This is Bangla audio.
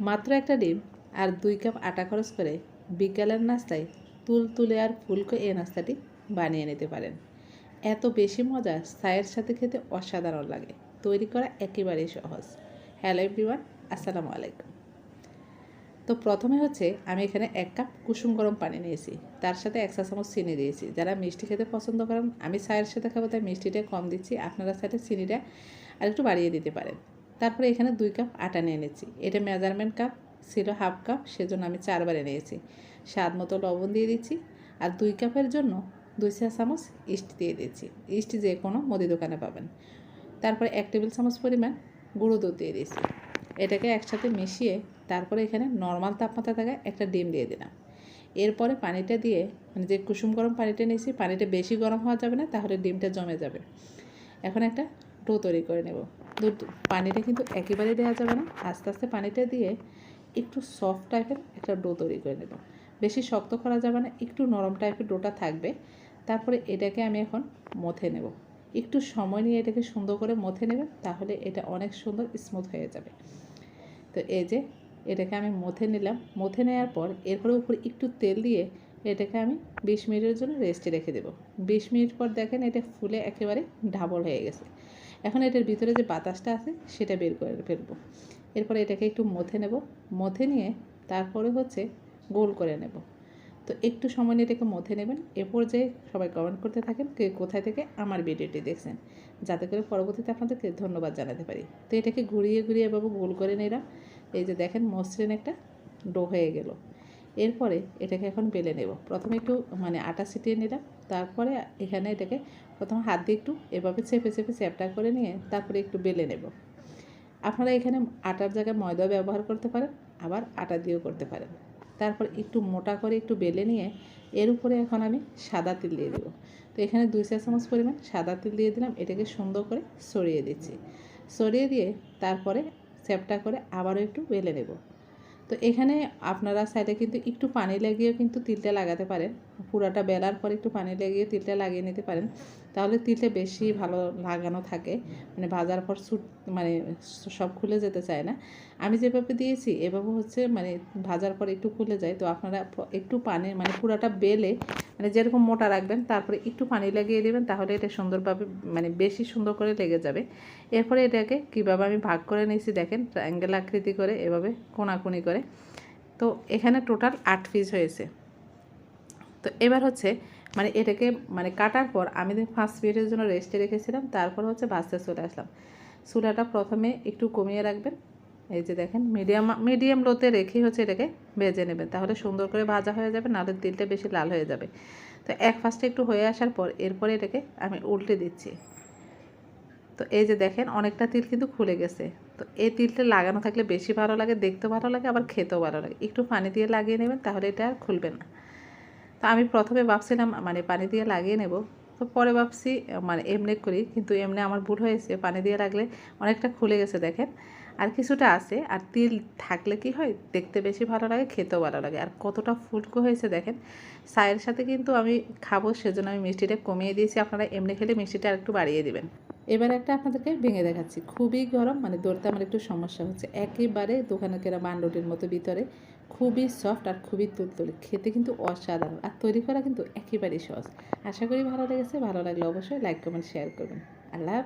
মাত্র একটা ডিম আর দুই কাপ আটা খরচ করে বিকালের নাস্তায় তুল তুলে আর ফুলকো এই নাস্তাটি বানিয়ে নিতে পারেন। এত বেশি মজা চায়ের সাথে খেতে অসাধারণ লাগে। তৈরি করা একেবারেই সহজ। হ্যালো এভরিওয়ান, আসসালামু আলাইকুম। তো প্রথমে হচ্ছে আমি এখানে এক কাপ কুসুম গরম পানি নিয়েছি। তার সাথে এক চা চামচ চিনি দিয়েছি। যারা মিষ্টি খেতে পছন্দ করেন, আমি চায়ের সাথে খাব তাই মিষ্টিটা কম দিচ্ছি। আপনারা সাথে চিনিটা আর একটু বাড়িয়ে দিতে পারেন। তারপরে এখানে দুই কাপ আটা নিয়ে নিয়েছি এটা মেজারমেন্ট কাপ ছিল হাফ কাপ সেজন্য আমি চারবারে নিয়েছি স্বাদ মতো লবণ দিয়ে দিচ্ছি আর দুই কাপের জন্য দুই চা চামচ ইস্ট দিয়ে দিচ্ছি। ইস্ট যে কোনো মুদি দোকানে পাবেন। তারপরে এক টেবিল চামচ পরিমাণ গুঁড়ো দুধ দিয়ে দিয়েছি এটাকে একসাথে মিশিয়ে তারপরে এখানে নর্মাল তাপমাত্রা থাকা একটা ডিম দিয়ে দিলাম। এরপরে পানিটা দিয়ে মানে যে কুসুম গরম পানিটা নিয়েছি পানিটা বেশি গরম হওয়া যাবে না, তাহলে ডিমটা জমে যাবে। এখন একটা ডো তৈরি করে নেব। পানিটা কিন্তু একেবারে দেওয়া যাবে না। আস্তে আস্তে পানিটা দিয়ে একটু সফট টাইপের একটা ডো তৈরি করে নেব। বেশি শক্ত করা যাবে না, একটু নরম টাইপের ডোটা থাকবে। তারপরে এটাকে আমি এখন মথে নেব। একটু সময় নিয়ে এটাকে সুন্দর করে মথে নেবেন তাহলে এটা অনেক সুন্দর স্মুথ হয়ে যাবে। তো এই যে, এটাকে আমি মথে নিলাম। মথে নেওয়ার পর এরপরে উপরে একটু তেল দিয়ে এটাকে আমি বিশ মিনিটের জন্য রেস্টে রেখে দেবো। বিশ মিনিট পর দেখেন এটা ফুলে একেবারে ডাবল হয়ে গেছে। এখন এটার ভিতরে যে বাতাসটা আছে, সেটা বের করে ফেলব। এরপরে এটাকে একটু মথে নেব। মথে নিয়ে তারপরে হচ্ছে গোল করে নেব। তো একটু সময় নিয়ে এটাকে মথে নেবেন। এ পর্যায়ে সবাই কমেন্ট করতে থাকেন কে কোথায় থেকে আমার ভিডিওটি দেখছেন। যাতে করে পরবর্তীতে আপনাদেরকে ধন্যবাদ জানাতে পারি। তো এটাকে ঘুরিয়ে ঘুরিয়ে বাবু গোল করে নিলাম। এই যে দেখেন মসৃণ একটা ডো হয়ে গেল। এরপরে এটাকে এখন বেলে নেব। প্রথমে একটু মানে আটা ছিটিয়ে নিলাম, তারপরে এখানে এটাকে প্রথমে হাত দিয়ে একটু এভাবে চেপে চেপে চ্যাপটা করে নিয়ে তারপরে একটু বেলে নেব। আপনারা এখানে আটার জায়গায় ময়দা ব্যবহার করতে পারেন, আবার আটা দিয়েও করতে পারেন। তারপর একটু মোটা করে একটু বেলে নিয়ে এর উপরে এখন আমি সাদা তিল দিয়ে দেবো। তো এখানে দুই চা চামচ পরিমাণ সাদা তিল দিয়ে দিলাম, এটাকে সুন্দর করে সরিয়ে দিচ্ছি। সরিয়ে দিয়ে তারপরে চ্যাপটা করে আবারও একটু বেলে নেব। তো এখানে আপনারা সাইডে কিন্তু একটু পানি লাগিয়েও কিন্তু তিলটা লাগাতে পারেন। পুরাটা বেলার পর একটু পানি লাগিয়ে তিলটা লাগিয়ে নিতে পারেন। তাহলে তিলটা বেশি ভালো লাগানো থাকে। মানে ভাজার পর সুট মানে সব খুলে যেতে চায় না। আমি যেভাবে দিয়েছি, এভাবে হচ্ছে মানে ভাজার পর একটু খুলে যায়। তো আপনারা একটু পানি মানে পুরাটা বেলে মানে যেরকম মোটা রাখবেন, তারপরে একটু পানি লাগিয়ে দেবেন, তাহলে এটা সুন্দরভাবে মানে বেশি সুন্দর করে লেগে যাবে। এরপরে এটাকে কীভাবে আমি ভাগ করে নিয়েছি দেখেন ট্রায়াঙ্গেল আকৃতি করে, এভাবে কোনাকুনি করে। তো এখানে টোটাল আট পিস হয়েছে। তো এবার হচ্ছে মানে এটাকে মানে কাটার পর আমি পাঁচ মিনিটের জন্য রেস্টে রেখেছিলাম, তারপর হচ্ছে ভাজতে চলে আসলাম। চুলাটা প্রথমে একটু কমিয়ে রাখবেন। এই যে দেখেন মিডিয়াম মিডিয়াম লোতে রেখে হচ্ছে এটাকে ভেজে নেবেন। তাহলে সুন্দর করে ভাজা হয়ে যাবে, নাহলে তিলটা বেশি লাল হয়ে যাবে। তো এক ফার্স্টে একটু হয়ে আসার পর এরপরে এটাকে আমি উল্টে দিচ্ছি। তো এই যে দেখেন, অনেকটা তিল কিন্তু খুলে গেছে। তো এই তিলটা লাগানো থাকলে বেশি ভালো লাগে, দেখতেও ভালো লাগে, আবার খেতেও ভালো লাগে। একটু পানি দিয়ে লাগিয়ে নেবেন, তাহলে এটা আর খুলবে না। তো আমি প্রথমে ভাবছিলাম মানে পানি দিয়ে লাগিয়ে নেব। তো পরে ভাবছি মানে এমনি করি, কিন্তু এমনি আমার ভুল হয়েছে। পানি দিয়ে লাগলে অনেকটা খুলে গেছে, দেখেন। আর কিছুটা আছে, আর তিল থাকলে কি হয়, দেখতে বেশি ভালো লাগে, খেতেও ভালো লাগে। আর কতটা ফুলকো হয়েছে, দেখেন। চায়ের সাথে কিন্তু আমি খাব, সেজন্য আমি মিষ্টিটা কমিয়ে দিয়েছি। আপনারা এমনি খেলে মিষ্টিটা আর একটু বাড়িয়ে দেবেন। এবার একটা আপনাদেরকে ভেঙে দেখাচ্ছি। খুবই গরম মানে দৌড়তে আমার একটু সমস্যা হচ্ছে। একেবারে দোকানে কেনা বান্ডটির মতো ভিতরে। খুবই সফট আর খুবই তুলতুলে। খেতে কিন্তু অসাধারণ আর তৈরি করা কিন্তু একেবারেই সহজ। আশা করি ভালো লেগেছে, ভালো লাগলে অবশ্যই লাইক কমেন্ট শেয়ার করবেন। আল্লাহ